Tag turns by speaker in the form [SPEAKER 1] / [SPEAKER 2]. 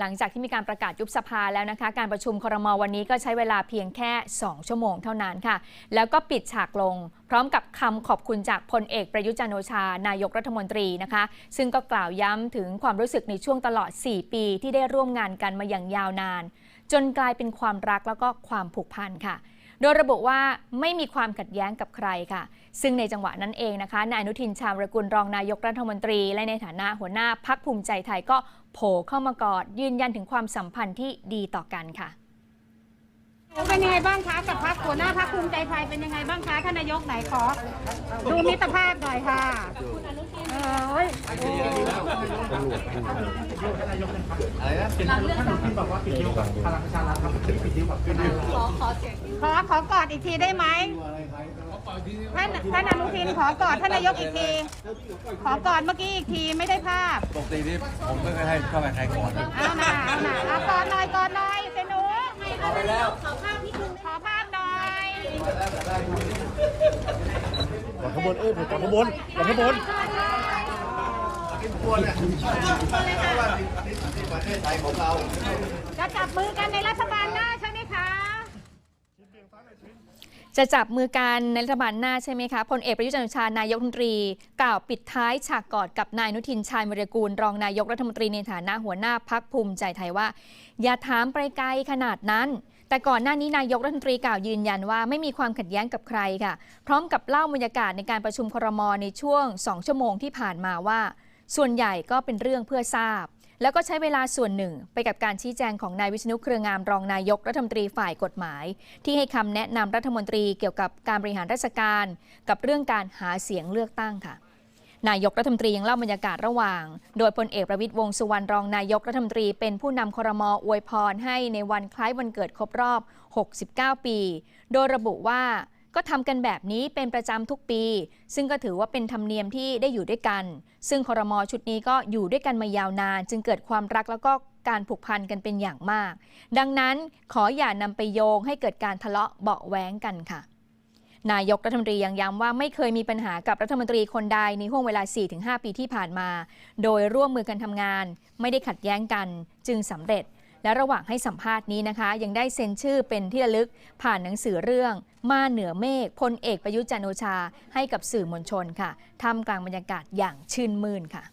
[SPEAKER 1] หลังจากที่มีการประกาศยุบสภาแล้วนะคะ การประชุมครมวันนี้ก็ใช้เวลาเพียงแค่ 2 ชั่วโมงเท่านั้นค่ะ แล้วก็ปิดฉากลง พร้อมกับคำขอบคุณจากพลเอกประยุจันโอชา นายกรัฐมนตรีนะคะ ซึ่งก็กล่าวย้ำถึงความรู้สึกในช่วงตลอด 4 ปีที่ได้ร่วมงานกันมาอย่างยาวนาน จนกลายเป็นความรักแล้วก็ความผูกพันค่ะ โดยระบุว่าไม่มีความขัดแย้งกับใครค่ะ ซึ่งในจังหวะนั้นเองนะคะนายอนุทินชาญวรกุลรองนายกรัฐมนตรี และในฐานะหัวหน้าพักภูมิใจไทยก็โผล่เข้ามากอด ยืนยันถึงความสัมพันธ์ที่ดีต่อกันค่ะ
[SPEAKER 2] เป็นยังไงบ้างคะกับพักหัวหน้าพักภูมิใจไทยเป็นยังไงบ้างคะท่านนายกไหนขอดูมิตรภาพหน่อยค่ะ เองที่บอเว้ยขอขอกอดอีกทีได้ไหมท่านท่านอนุทินขอกอดท่านนายกอีกที ขอกอดเมื่อกี้อีกทีไม่ได้ภาพ
[SPEAKER 3] ปกตินี่ผมไม่เคยให้เข้าไปใครกอนนะ
[SPEAKER 2] เอาหน่าเอาหน่าเอากอดหน่อยกอดหน่อยเซนูเอาไปแล้วขอภาพนิดนึงขอภาพหน่อย
[SPEAKER 4] กดขบวนเอ้ยกดขบวนกดขบวน
[SPEAKER 3] ประเทศไทยของเรา
[SPEAKER 2] จะจับมือกันในรัฐบาลหน้าใช่ไหมคะ
[SPEAKER 1] จะจับมือกันในรัฐบาลหน้าใช่ไหมคะ พลเอกประยุจันทร์โอชานายกรัฐมนตรี กล่าวปิดท้ายฉากกอดกับนายนุทินชาญวิรกูล รองนายกรัฐมนตรีในฐานะหัวหน้าพักภูมิใจไทยว่า อย่าถามไปไกลขนาดนั้น แต่ก่อนหน้านี้นายกรัฐมนตรีกล่าวยืนยันว่าไม่มีความขัดแย้งกับใครค่ะ พร้อมกับเล่าบรรยากาศในการประชุมครมในช่วง 2 ชั่วโมงที่ผ่านมาว่า ส่วนใหญ่ก็เป็นเรื่องเพื่อทราบ แล้วก็ใช้เวลาส่วนหนึ่ง ไปกับการชี้แจงของนายวิษณุเครืองามรองนายกรัฐมนตรีฝ่ายกฎหมาย ที่ให้คำแนะนำรัฐมนตรีเกี่ยวกับการบริหารราชการ กับเรื่องการหาเสียงเลือกตั้งค่ะนายกรัฐมนตรียังเล่าบรรยากาศระหว่าง โดยพลเอกประวิตยวงสุวรรณรองนายกรัฐมนตรีเป็นผู้นำครมออวยพรให้ในวันคล้ายวันเกิดครบรอบ 69 ปี โดยระบุว่า ก็ทำกันแบบนี้เป็นประจำทุกปี ซึ่งก็ถือว่าเป็นธรรมเนียมที่ได้อยู่ด้วยกัน ซึ่งครมชุดนี้ก็อยู่ด้วยกันมายาวนาน จึงเกิดความรักแล้วก็การผูกพันกันเป็นอย่างมาก ดังนั้นขออย่านำไปโยงให้เกิดการทะเลาะเบาะแว้งกันค่ะ นายกรัฐมนตรียังย้ำว่าไม่เคยมีปัญหากับรัฐมนตรีคนใดในห่วงเวลา 4-5 ปีที่ผ่านมา โดยร่วมมือกันทำงาน ไม่ได้ขัดแย้งกัน จึงสำเร็จ และระหว่างให้สัมภาษณ์นี้นะคะ ยังได้เซ็นชื่อเป็นที่ระลึกผ่านหนังสือเรื่อง มาเหนือเมฆพลเอกประยุทธ์จันโอชา ให้กับสื่อมวลชนค่ะทำกลางบรรยากาศอย่างชื่นมื่นค่ะ